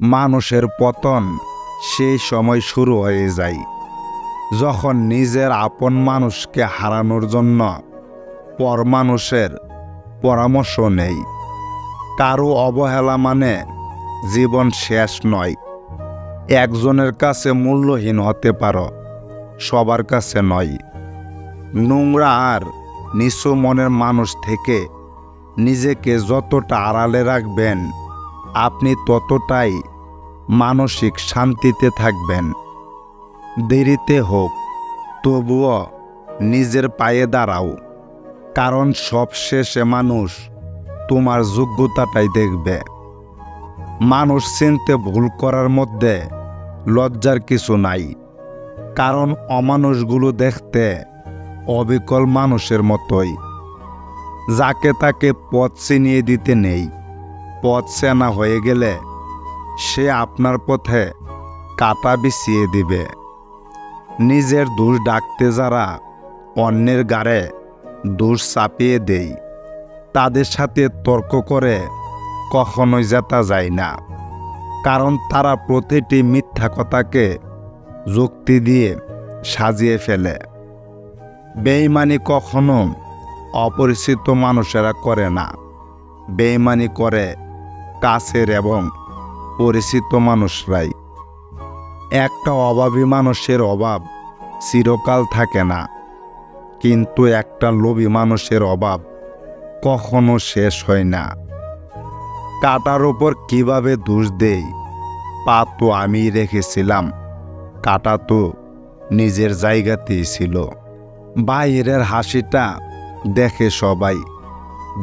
মানুষের পতন সেই সময় শুরু হয়ে যায়। যখন নিজের আপন মানুষকে হারানোর জন্য পর মানুষের পরামর্শ নেই। কারও অবহেলা মানে জীবন শেষ নয়। একজনের কাছে মূল্যহীন হতে পারো, সবার কাছে নয়। নোংরা আর নিচু মনের মানুষ থেকে নিজেকে যতটা আড়ালে রাখবেন আপনি ততটাই মানসিক শান্তিতে থাকবেন। দেরিতে হোক, তবুও নিজের পায়ে দাঁড়াও, কারণ সবশেষে মানুষ তোমার যোগ্যতাটাই দেখবে। মানুষ চিনতে ভুল করার মধ্যে লজ্জার কিছু নাই, কারণ অমানুষগুলো দেখতে অবিকল মানুষের মতোই। যাকে তাকে পথ চিনিয়ে দিতে নেই। পথ চেনা হয়ে গেলে সে আপনার পথে কাটা বিছিয়ে দিবে। নিজের দোষ ডাকতে যারা অন্যের গাড়ে দোষ চাপিয়ে দেই, তাদের সাথে তর্ক করে কখনোই জেতা যায় না। কারণ তারা প্রতিটি মিথ্যা কথাকে যুক্তি দিয়ে সাজিয়ে ফেলে। বেইমানি কখনো অপরিচিত মানুষেরা করে না। বেইমানি করে কাছের এবং পরিচিত মানুষরাই। একটা অভাবী মানুষের অভাব চিরকাল থাকে না। কিন্তু একটা লোভী মানুষের অভাব কখনো শেষ হয় না। কাটার ওপর কীভাবে দোষ দেই পা তো আমি রেখেছিলাম। কাটা তো নিজের জায়গাতেই ছিল। বাইরের হাসিটা দেখে সবাই,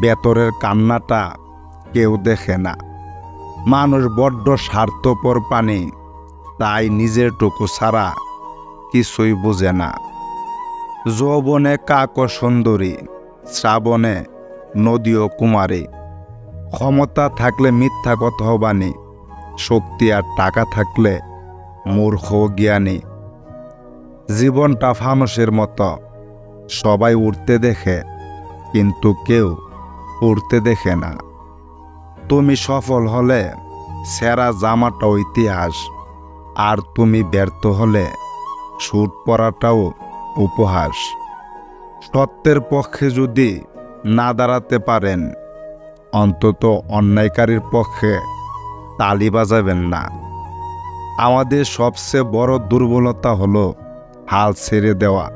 ভেতরের কান্নাটা কেউ দেখে না। মানুষ বড্ড স্বার্থপর পানি, তাই নিজের টুকু ছাড়া কিছুই বোঝে না। যৌবনে কাক সুন্দরী, শ্রাবণে নদী ও কুমারী, ক্ষমতা থাকলে মিথ্যা কথা বাণী শক্তি আর টাকা থাকলে মূর্খ জ্ঞানী। জীবনটা ফানুষের মতো, সবাই উঠতে দেখে, কিন্তু কেউ উড়তে দেখে না। তুমি সফল হলে সেরা জামাটাও ইতিহাস। আর তুমি ব্যর্থ হলে সুট পরাটাও উপহাস। সত্যের পক্ষে যদি না দাঁড়াতে পারেন, অন্তত অন্যায়কারীর পক্ষে তালি বাজাবেন না। আমাদের সবচেয়ে বড় দুর্বলতা হলো হাল ছেড়ে দেওয়া।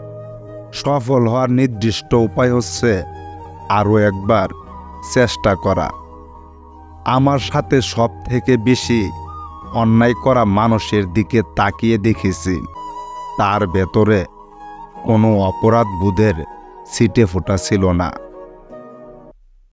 সফল হওয়ার নির্দিষ্ট উপায় হচ্ছে আরও একবার চেষ্টা করা। আমার সাথে সব থেকে বেশি অন্যায় করা মানুষের দিকে তাকিয়ে দেখেছি। তার ভেতরে কোনো অপরাধ বুধের ছিটে ফোটা ছিল না।